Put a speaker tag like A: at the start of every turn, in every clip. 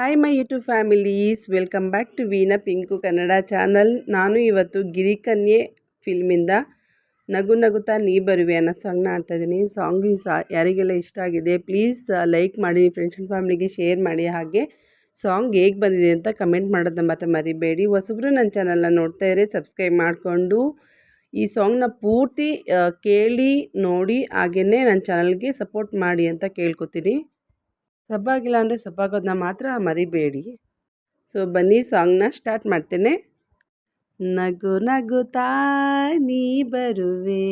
A: Hi my YouTube families welcome back to Veena Pinku Kannada channel ನಾನು ಇವತ್ತು ಗಿರಿಕನ್ಯೆ ಫಿಲ್ಮಿಂದ ನಗು ನಗುತ್ತಾ ನೀ ಬರುವೆ ಅನ್ನೋ ಸಾಂಗ್ನ ಆಡ್ತಾ ಇದ್ದೀನಿ ಸಾಂಗು ಸಹ ಯಾರಿಗೆಲ್ಲ ಇಷ್ಟ ಆಗಿದೆ. ಪ್ಲೀಸ್ ಲೈಕ್ ಮಾಡಿ ಫ್ರೆಂಡ್ಸ್ ಆ್ಯಂಡ್ ಫ್ಯಾಮಿಲಿಗೆ ಶೇರ್ ಮಾಡಿ. ಹಾಗೆ ಸಾಂಗ್ ಹೇಗೆ ಬಂದಿದೆ ಅಂತ ಕಮೆಂಟ್ ಮಾಡೋದನ್ನ ಮಾತ್ರ ಮರಿಬೇಡಿ. ಹೊಸಬ್ರು ನನ್ನ ಚಾನಲ್ನ ನೋಡ್ತಾ ಇದ್ರೆ ಸಬ್ಸ್ಕ್ರೈಬ್ ಮಾಡಿಕೊಂಡು ಈ ಸಾಂಗ್ನ ಪೂರ್ತಿ ಕೇಳಿ, ನೋಡಿ ಹಾಗೆಯೇ ನನ್ನ ಚಾನಲ್ಗೆ ಸಪೋರ್ಟ್ ಮಾಡಿ ಅಂತ ಕೇಳ್ಕೊತೀನಿ. ಸಬ್ಬಾಗಿಲ್ಲ ಅಂದರೆ ಸಬ್ಬಾಗೋದನ್ನ ಮಾತ್ರ ಮರಿಬೇಡಿ. ಸೊ ಬನ್ನಿ ಸಾಂಗ್ನ ಸ್ಟಾರ್ಟ್ ಮಾಡ್ತೇನೆ. ನಗು ನಗುತ್ತಾ ನೀ ಬರುವೆ.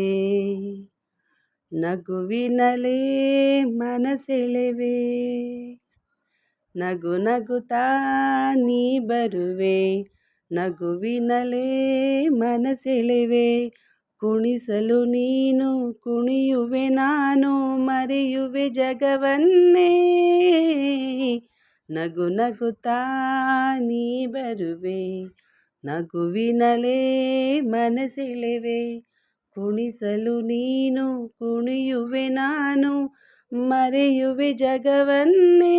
A: ನಗುವಿನಲೇ ಮನಸೆಳೆವೆ. ನಗು ನಗುತ್ತಾ ನೀ ಬರುವೆ. ನಗುವಿನಲೇ ಮನಸೆಳೆವೆ. ಕುಣಿಸಲು ನೀನು ಕುಣಿಯುವೆ ನಾನು ಮರೆಯುವೆ ಜಗವನ್ನೇ. ನಗು ನಗುತ್ತಾ ಬರುವೆ, ನಗುವಿನಲೇ ಮನಸೆಳೆವೆ. ಕುಣಿಸಲು ನೀನು ಕುಣಿಯುವೆ ನಾನು ಮರೆಯುವೆ ಜಗವನ್ನೇ.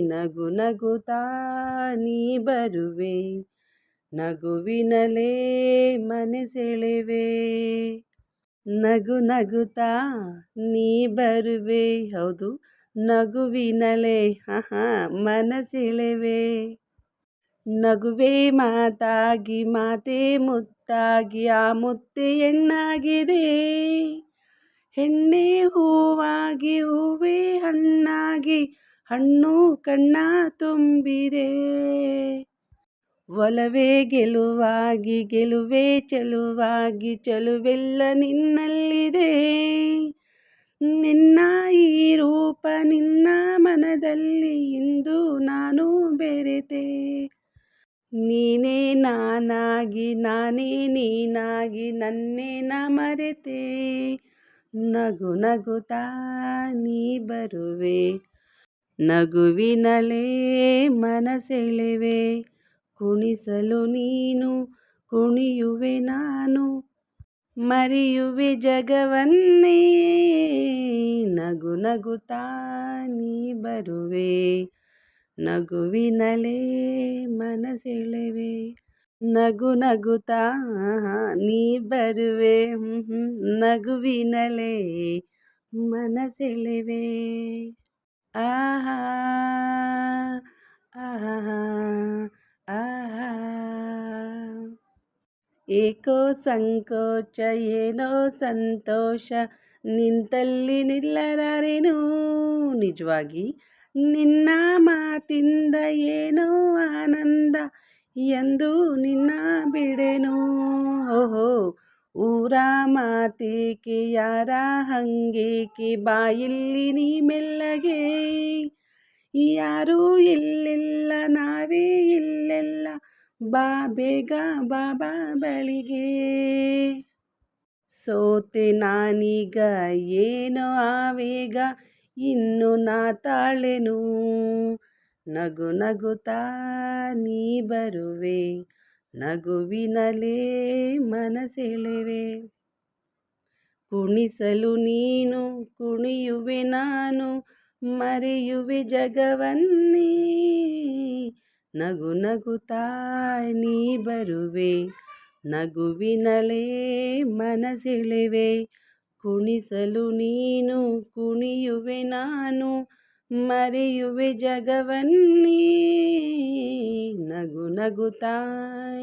A: ನಗು ನಗುತ್ತಾ ಬರುವೆ ನಗುವಿನಲೇ ಮನಸೆಳೆವೆ. ನಗು ನಗುತ್ತಾ ನೀ ಬರುವೆ. ಹೌದು, ನಗುವಿನಲೇ ಹಾಂ ಮನಸೆಳೆವೆ. ನಗುವೆ ಮಾತಾಗಿ, ಮಾತೆ ಮುತ್ತಾಗಿ, ಆ ಮುತ್ತೆ ಹೆಣ್ಣಾಗಿದೆ. ಹೆಣ್ಣೆ ಹೂವಾಗಿ, ಹೂವೆ ಹಣ್ಣಾಗಿ, ಹಣ್ಣು ಕಣ್ಣ ತುಂಬಿದೆ. ಒಲವೇ ಗೆಲುವಾಗಿ, ಗೆಲುವೆ ಚೆಲುವಾಗಿ, ಚೆಲುವೆಲ್ಲ ನಿನ್ನಲ್ಲಿದೆ. ನಿನ್ನ ಈ ರೂಪ ನಿನ್ನ ಮನದಲ್ಲಿ ಇಂದು ನಾನು ಬೆರೆತೆ. ನೀನೇ ನಾನಾಗಿ, ನಾನೇ ನೀನಾಗಿ, ನನ್ನೇ ಮರೆತೆ. ನಗು ನಗುತ್ತಾ ನೀ ಬರುವೆ. ನಗುವಿನಲೇ ಮನಸೆಳೆವೆ. ಕುಣಿಸಲು ನೀನು, ಕುಣಿಯುವೆ ನಾನು. ಮರೆಯುವೆ ಜಗವನ್ನೇ, ನಗು ನಗುತ್ತಾ ನೀ ಬರುವೆ. ನಗುವಿನಲೇ ಮನಸೆಳೆವೆ ನಗು ನಗುತ್ತಾ ನೀ ಬರುವೆ. ನಗುವಿನಲೇ ಮನಸೆಳೆವೆ ಆಹಾ ಆಹಾ. ಏಕೋ ಸಂಕೋಚ, ಏನೋ ಸಂತೋಷ, ನಿಂತಲ್ಲಿ ನಿಲ್ಲರಾರೇನು? ನಿಜವಾಗಿ ನಿನ್ನ ಮಾತಿಂದ ಏನೋ ಆನಂದ ಎಂದು ನಿನ್ನ ಬಿಡೆನು? ಓಹೋ, ಊರ ಮಾತೀಕಿ, ಯಾರ ಹಂಗೀಕಿ, ಬಾಯಿಲ್ಲಿ ನೀ ಮೆಲ್ಲಗೆ ಯಾರೂ ಇಲ್ಲಿಲ್ಲ, ನಾವೇ ಇಲ್ಲೆಲ್ಲ. ಬಾ ಬೇಗ ಬಾಬಾ ಬಳಿಗೆ. ಸೋತೆ ನಾನೀಗ ಏನೋ ಆವೇಗ? ಇನ್ನು ನಾ ತಾಳೆನು. ನಗು ನಗುತ್ತಾ ನೀ ಬರುವೆ. ನಗುವಿನಲೇ ಮನಸೆಳೆವೆ. ಕುಣಿಸಲು ನೀನು ಕುಣಿಯುವೆ ನಾನು. ಮರೆಯುವೆ ಜಗವನ್ನೇ. ನಗು ನಗುತ್ತಾ ನೀ ಬರುವೆ. ನಗುವಿನಲೇ ಮನಸೆಳೆವೆ. ಕುಣಿಸಲು ನೀನು ಕುಣಿಯುವೆ ನಾನು. ಮರೆಯುವೆ ಜಗವನ್ನೇ. ನಗು ನಗುತ್ತಾ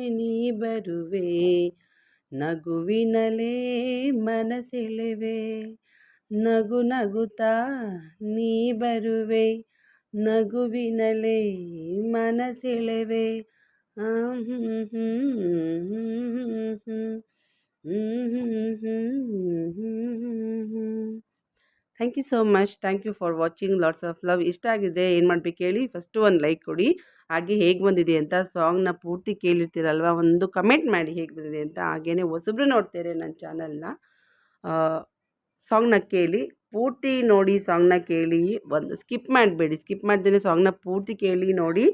A: ನೀ ಬರುವೆ. ನಗುವಿನಲೇ ಮನಸೆಳೆವೆ. ನಗು ನಗುತ್ತಾ ನೀ ಬರುವೆ ನಗುವಿನಲೇ ಮನಸೆಳೆವೆ thank you so much thank you for watching lots of love ಇಷ್ಟ ಆಗಿದೆ ಏನು ಮಾಡಬೇಕು ಹೇಳಿ ಫಸ್ಟು ಒಂದು ಲೈಕ್ ಕೊಡಿ ಹಾಗೆ ಹೇಗೆ ಬಂದಿದೆ ಅಂತ ಸಾಂಗ್ನ ಪೂರ್ತಿ ಕೇಳಿರ್ತೀರಲ್ವ ಒಂದು ಕಮೆಂಟ್ ಮಾಡಿ ಹೇಗೆ ಬಂದಿದೆ ಅಂತ ಹಾಗೇ ಹೊಸಬ್ರು ನೋಡ್ತಾರೆ ನನ್ನ ಚಾನಲ್ನ ಸಾಂಗ್ನ ಕೇಳಿ, ಪೂರ್ತಿ ನೋಡಿ ಸಾಂಗ್ನ ಕೇಳಿ ಒಂದು ಸ್ಕಿಪ್ ಮಾಡಬೇಡಿ. ಸ್ಕಿಪ್ ಮಾಡ್ದೇ ಸಾಂಗ್ನ ಪೂರ್ತಿ ಕೇಳಿ ನೋಡಿ.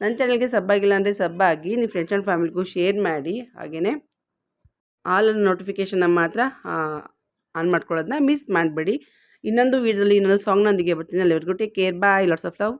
A: ನನ್ನ ಚಾನಲ್ಗೆ ಸಬ್ ಆಗಿಲ್ಲ ಅಂದರೆ ಸಬ್ ಆಗಿ, ನಿಮ್ಮ ಫ್ರೆಂಡ್ಸ್ ಆ್ಯಂಡ್ ಫ್ಯಾಮಿಲಿಗೂ ಶೇರ್ ಮಾಡಿ. ಹಾಗೆಯೇ ಆಲ್ ನೋಟಿಫಿಕೇಷನ್ನ ಮಾತ್ರ ಆನ್ ಮಾಡ್ಕೊಳ್ಳೋದನ್ನ ಮಿಸ್ ಮಾಡಬೇಡಿ. ಇನ್ನೊಂದು ವೀಡಿಯೋದಲ್ಲಿ ಇನ್ನೊಂದು ಸಾಂಗ್ನೊಂದಿಗೆ ಬರ್ತೀನಿ. ಅಲ್ಲಿವರೆಗೂ take care. Bye. Lots of love.